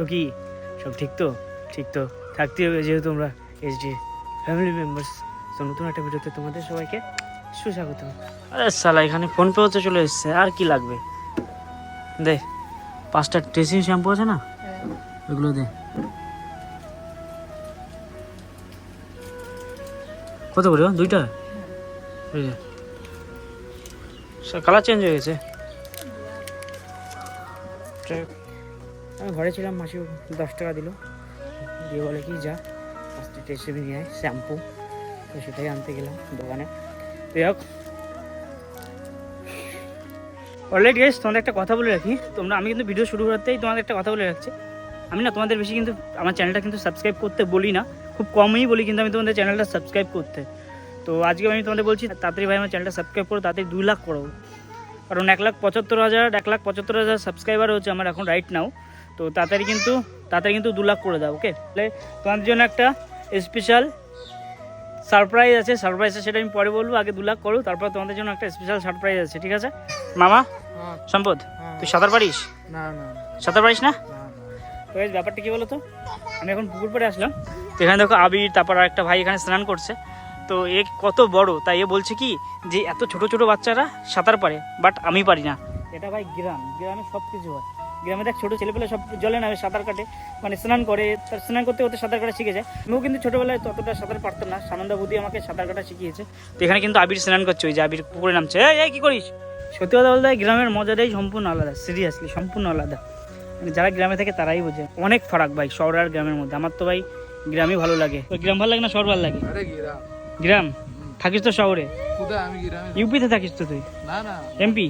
তো কি? সব ঠিক তো? ঠিক তো। থাকতে হবে যেহেতু তোমরা এসডি ফ্যামিলি মেম্বার্স তো নতুন একটা ভিডিওতে তোমাদের সবাইকে সুস্বাগত আরে সালা এখানে ফোন পে হতে চলে এসছে। আর কি লাগবে? দে পাঁচটা ড্রেসিং শ্যাম্পু আছে না? ওগুলো দে। কত করে? দুইটা? কালার চেঞ্জ হয়ে গেছে। হোক, আমি ঘরে ছিলাম, মাসি দশ টাকা দিল। দিয়ে বলে, কি যা পাঁচটা টেস্টে নিয়ে আয় শ্যাম্পু। তো সেটাই আনতে গেলাম দোকানে। তো হোক। অলরেডি গাইস তোমাদের একটা কথা বলে রাখি। তোমরা, আমি কিন্তু ভিডিও শুরু করতেই তোমাদের একটা কথা বলে রাখছি। আমি না তোমাদের বেশি কিন্তু, আমার চ্যানেলটা কিন্তু সাবস্ক্রাইব করতে বলি না। খুব কমই বলি কিন্তু আমি তোমাদের চ্যানেলটা সাবস্ক্রাইব করতে। তো আজকে আমি তোমাদের বলছি, তাড়াতাড়ি ভাই আমার চ্যানেলটা সাবস্ক্রাইব করো, তাড়াতাড়ি দুই লাখ করো। কারণ এক লাখ পঁচাত্তর হাজার, এক লাখ পঁচাত্তর হাজার সাবস্ক্রাইবার হচ্ছে আমার এখন রাইট নাও তো তাড়াতাড়ি কিন্তু তাড়াতাড়ি কিন্তু দু লাখ করে দাও ওকে তাহলে তোমাদের জন্য একটা স্পেশাল সারপ্রাইজ আছে সারপ্রাইজ আছে সেটা আমি পরে বলব আগে দু লাখ করো তারপর তোমাদের জন্য একটা স্পেশাল সারপ্রাইজ আছে ঠিক আছে? মামা? সম্পদ? তুই সাঁতার পারিস? না না সাঁতার পারিস না? তো এই ব্যাপারটা কি বলো তো আমি এখন পুকুর পাড়ে আসলাম তো এখানে দেখো আবির তারপর আর একটা ভাই এখানে স্নান করছে। তো এ কত বড় তাই এ বলছে কি যে এত ছোট ছোট বাচ্চারা সাঁতার পারে বাট আমি পারি না। এটা ভাই গ্রাম গ্রামে সব কিছু হয়। গ্রামে দেখ ছোটো ছেলেপেলে সব জলে নামে সাঁতার কাটে মানে স্নান করে তার স্নান করতে করতে সাঁতার কাটা শিখে যায় আমিও কিন্তু ছোটোবেলায় ততটা সাঁতার পারতাম না। সানন্দা বুদ্ধি আমাকে সাঁতার কাটা শিখিয়েছে। তো এখানে কিন্তু আবির স্নান করছে ওই যে আবির পুকুরে নামছে। এই কী করিস? সত্যি কথা বলতে গ্রামের মজাটাই সম্পূর্ণ আলাদা সিরিয়াসলি সম্পূর্ণ আলাদা। মানে যারা গ্রামে থাকে তারাই বোঝে। অনেক ফারাক ভাই শহর আর গ্রামের মধ্যে। আমার তো ভাই গ্রামই ভালো লাগে। ওই গ্রাম ভালো লাগে না শহর ভালো লাগে? গ্রাম। থাকিস তো শহরে? ইউপিতে থাকিস তো তুই? না না এমপি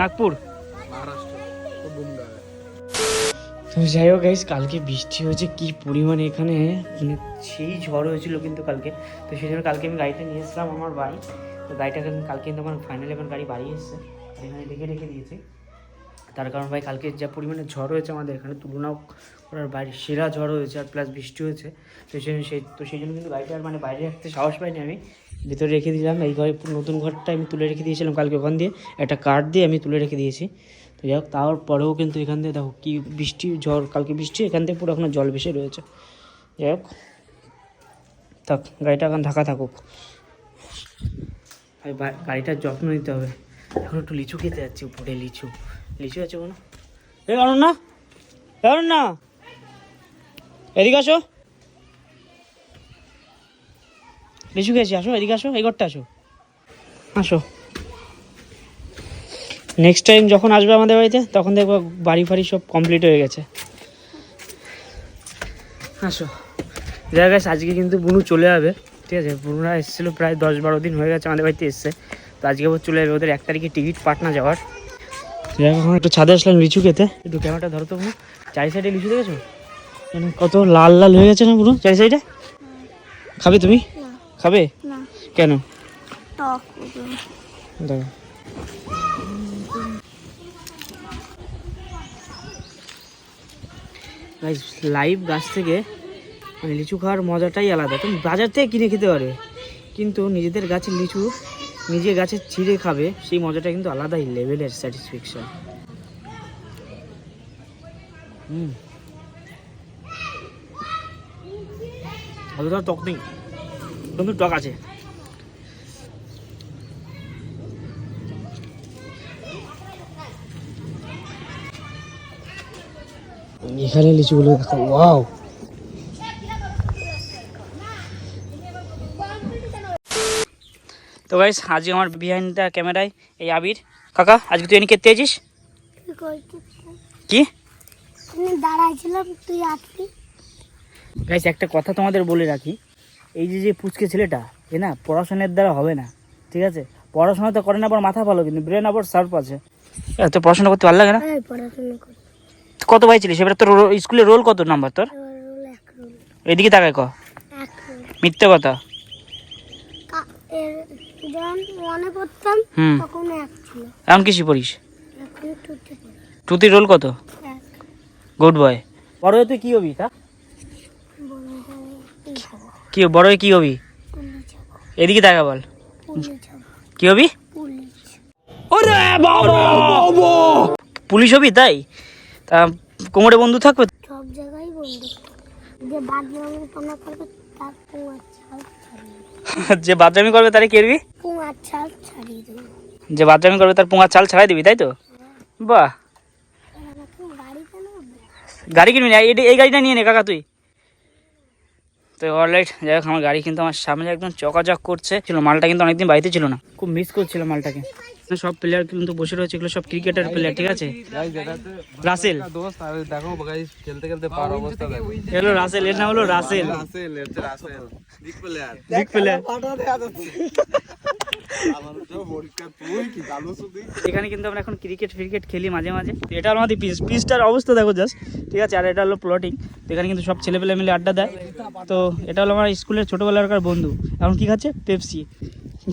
নাগপুর? মহারাষ্ট্র। তো যাই হোক গাইস কালকে বৃষ্টি হয়েছে, কি পরিমাণে এখানে? মানে সেই ঝড় হয়েছিল কিন্তু কালকে। তো সেই জন্য কালকে আমি গাড়িটা নিয়ে এসেছিলাম আমার বাড়ি তো গাড়িটা কালকে কিন্তু আমার ফাইনাল এখন গাড়ি বাড়ি এসেছে। এখানে রেখে রেখে দিয়েছি। তার কারণ ভাই, কালকে যা পরিমাণে ঝড় হয়েছে আমাদের এখানে তুলনা করার বাইরে সেরা ঝড় হয়েছে আর প্লাস বৃষ্টি হয়েছে। তো সেই জন্য সেই তো সেই জন্য কিন্তু গাড়িটা আর মানে বাইরে রাখতে সাহস পাইনি আমি। ভিতরে রেখে দিলাম। এই ঘরে নতুন ঘরটা আমি তুলে রেখে দিয়েছিলাম কালকে ওখান দিয়ে। একটা কাঠ দিয়ে আমি তুলে রেখে দিয়েছি। তো যাই হোক, তারপরেও কিন্তু এখান থেকে দেখো কি বৃষ্টি, ঝড়, কালকে বৃষ্টি, এখান থেকে পুরো এখনও জল বেশি রয়েছে। যাই হোক, থাক, গাড়িটা এখন ঢাকা থাকুক। গাড়িটার যত্ন নিতে হবে। এখন একটু লিচু খেতে যাচ্ছি, উপরে লিচু। লিচু আছে কোনো? এই কারণ না কারণ না এদিকে আসো। লিচু খেয়েছি, আসো, এদিকে আসো, এই ঘরটা আসো। আসো। নেক্সট টাইম যখন আসবে আমাদের বাড়িতে তখন দেখব বাড়ি ফাড়ি সব কমপ্লিট হয়ে গেছে। আসো। দেখা গেছে আজকে কিন্তু বুনু চলে যাবে ঠিক আছে? বুনুরা এসেছিল প্রায় দশ বারো দিন হয়ে গেছে আমাদের বাড়িতে এসছে। তো আজকে আবার চলে যাবে ওদের এক তারিখে টিকিট পাটনা যাওয়ার। যাই এখন একটু ছাদে আসলাম লিচু খেতে। একটু ক্যামেরাটা ধরো তো চারি সাইডে লিচু দেখেছ? মানে কত লাল লাল হয়ে গেছে না পুরো চারি সাইডে খাবে তুমি? খাবে? কেন? টক দেখো লাইভ গাছ থেকে মানে লিচু খাওয়ার মজাটাই আলাদা। তুমি বাজার থেকে কিনে খেতে পারবে। কিন্তু নিজেদের গাছের লিচু নিজে গাছে ছিঁড়ে খাবে, সেই মজাটা কিন্তু আলাদাই লেভেলের স্যাটিসফ্যাকশন হুম। অতটা টক নেই। কিন্তু টক আছে। এখানে লিচুগুলো দেখো ওয়াও। তো গাইস আজকে আমার বিহাইন্ড দ্য ক্যামেরায় এই আবির। কাকা আজকে তুই এনে খেতে আছিস কি? আমি দাঁড়াইছিলাম তুই আসবি। গাইস একটা কথা তোমাদের বলে রাখি। এই যে যে পুচকে ছেলেটা এ না পড়াশোনার দ্বারা হবে না ঠিক আছে? পড়াশোনা তো করে না আবার মাথা ভালো কিন্তু ব্রেন আবার শার্প আছে। এত পড়াশোনা করতে ভালো লাগে না? আমি পড়াশোনা করি কত ভাই ছিলিস? এবার তোর স্কুলে রোল কত নাম্বার তোর? এদিকে তাকায় ক। মিথ্যে কথা। মনে এখন কিসি পড়িস? টুতির রোল কত? গুড বয় বড় হয়ে তুই কি হবি তা? কি বড় হয়ে কি হবি? এদিকে দেখা বল। কি হবি? পুলিশ। পুলিশ হবি তাই? তা কোমরে বন্ধু থাকবে? সব জায়গায় বন্দুক যে বাদলামি তোমরা করবে তার পুঙার ছাল যে বাদরামি করবে তারে কেরবি পুঙার ছাল ছাড়িয়ে দেবো। যে বাদরামি করবে তার পোঙা চাল ছাড়াই দিবি তাই তো? বাহ। গাড়ি কিনবি না? এই এই গাড়িটা নিয়ে নে কাকা তুই। তো অলরাইট যাই হোক আমার গাড়ি কিন্তু আমার সামনে একদম চকাচক করছে। ছিল মালটা কিন্তু অনেকদিন বাড়িতে ছিল না। খুব মিস করছিল মালটাকে। সব প্লেয়ার কিন্তু বসে রয়েছে, এগুলো সব ক্রিকেটের প্লেয়ার ঠিক আছে? রাসেল। দেখো রাসেল, এর নাম হলো রাসেল। এখানে কিন্তু আমরা এখন ক্রিকেট খেলি মাঝে মাঝে। আমাদের পিচ, পিচটার অবস্থা দেখো জাস্ট ঠিক আছে? আর এটা হলো প্লটিং এখানে কিন্তু সব মিলে আড্ডা দেয়। তো এটা হলো আমার স্কুলের বন্ধু। এখন কি খাচ্ছে? পেপসি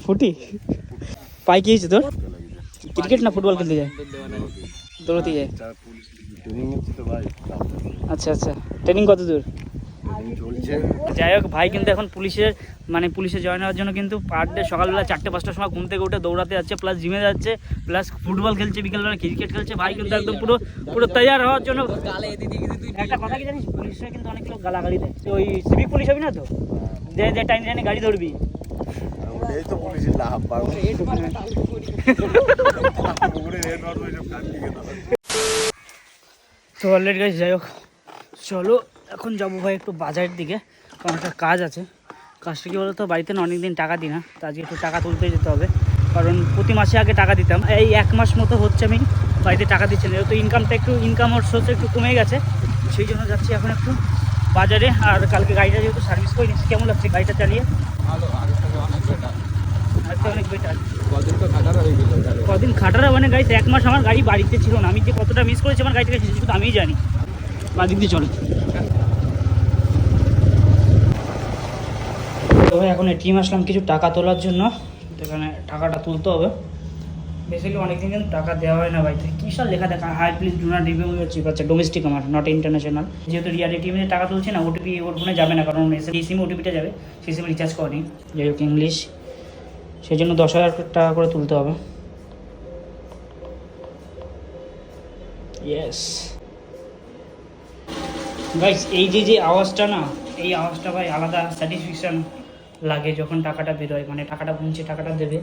ফুটি। পাই কি হয়েছে তোর ক্রিকেট না ফুটবল খেলতে যায় দৌড়তে যায় আচ্ছা আচ্ছা ট্রেনিং কত দূর যাই হোক ভাই কিন্তু এখন পুলিশের মানে পুলিশে জয়েন হওয়ার জন্য কিন্তু পার ডে সকালবেলা চারটে, পাঁচটার সময় ঘুম থেকে উঠে দৌড়াতে যাচ্ছে প্লাস জিমে যাচ্ছে প্লাস ফুটবল খেলছে, বিকেলবেলা ক্রিকেট খেলছে। ভাই কিন্তু একদম পুরো পুরো তৈয়ার হওয়ার জন্য একটা কথা কি জানিস? পুলিশরা কিন্তু অনেক লোক গালাগালি দেয়। ওই সিভিক পুলিশ হবি না তো? যে যে টাইম টাইমে গাড়ি ধরবি। তো তো গাইজ যাই হোক। চলো, এখন যাব ভাই একটু বাজারের দিকে। কারণ একটা কাজ আছে। কাজটা কি বলতো, বাড়িতে না অনেকদিন টাকা দিই না। তো আজকে একটু টাকা তুলতে যেতে হবে। কারণ প্রতি মাসে আগে টাকা দিতাম। এই এক মাস মতো হচ্ছে আমি বাড়িতে টাকা দিচ্ছি না। যেহেতু ইনকামটা একটু ইনকাম ওর সোর্স একটু কমে গেছে, সেই জন্য যাচ্ছি এখন একটু বাজারে। আর কালকে গাড়িটা যেহেতু সার্ভিস করে নিচ্ছি কেমন লাগছে গাড়িটা চালিয়ে? ভালো অনেক বেটার কদিন তো খাটার হয়ে গেল কদিন খাটারা মানে গাড়িতে এক মাস আমার গাড়ি বাড়িতে ছিল না। আমি যে কতটা মিস করেছি আমার গাড়িটাকে শুধু আমিই জানি। বা দিক দিয়ে চলো। তো ভাই এখন এটিএম আসলাম কিছু টাকা তোলার জন্য। এখানে টাকাটা তুলতে হবে। বেসিক্যালি অনেকদিন কিন্তু টাকা দেওয়া হয় না বাড়িতে কী সব লেখা দেখা hi please do not review your chip আচ্ছা ডোমেস্টিক আমার নট ইন্টারন্যাশনাল যেহেতু রিয়াল এটিএমে টাকা তুলছে না ওটিপি ওর ফোনে যাবে না কারণ এই সিমে ওটিপিটা যাবে। সেই সিমে রিচার্জ করেনি যাই হোক ইংলিশ সেই জন্য দশ হাজার টাকা করে তুলতে হবে ইয়েস গাইস এই যে যে আওয়াজটা না এই আওয়াজটা ভাই আলাদা স্যাটিসফ্যাকশন লাগে যখন টাকাটা বেরোয় মানে টাকাটা গুনছে টাকাটা দেবে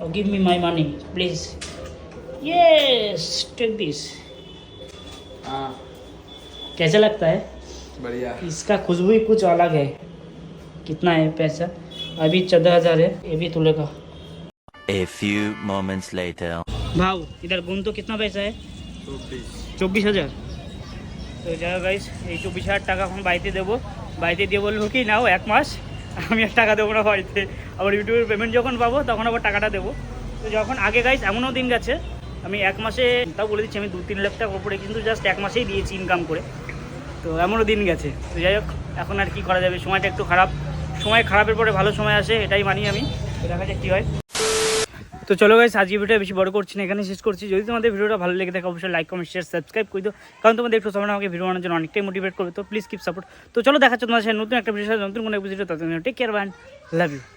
ও give me my money please yes take this हाँ कैसा लगता है बढ़िया इसका खुशबू ही कुछ अलग है कितना है पैसा अभी चौदह हजार है ये भी तुलेगा A few moments later. भाव इधर गुन तो कितना पैसा है চব্বিশ হাজার তো যাই হোক গাইস এই চব্বিশ হাজার টাকা এখন বাড়িতে দেবো বাড়িতে দিয়ে বলবো কি নাও এক মাস আমি আর টাকা দেবো না বাড়িতে আবার ইউটিউবের পেমেন্ট যখন পাবো তখন আবার টাকাটা দেবো তো যখন আগে গাইস এমনও দিন গেছে আমি এক মাসে তাও বলে দিচ্ছি আমি দু তিন লাখ টাকা উপরে কিন্তু জাস্ট এক মাসেই দিয়েছি ইনকাম করে তো এমনও দিন গেছে তো যাই হোক এখন আর কি করা যাবে সময়টা একটু খারাপ সময় খারাপের পরে ভালো সময় আসে, এটাই মানি আমি। দেখা যাক কী হয়। তো চলো গাইস আজকে ভিডিও বেশি বড় করছি না এখানে শেষ করছি। যদি তোমাদের ভিডিওটা ভালো লেগে থাকে, অবশ্যই লাইক কমেন্ট শেয়ার সাবস্ক্রাইব করে দিও। কারণ তোমাদের একটু সময় আমাকে ভিডিও বানানোর জন্য অনেকটাই মোটিভেট করবে, তো প্লিজ কিপ সাপোর্ট তো চলো দেখা তোমাদের সাথে নতুন একটা ভিডিও নতুন কোনো ভিডিও ততদিন টেক কেয়ার বান লাভ ইউ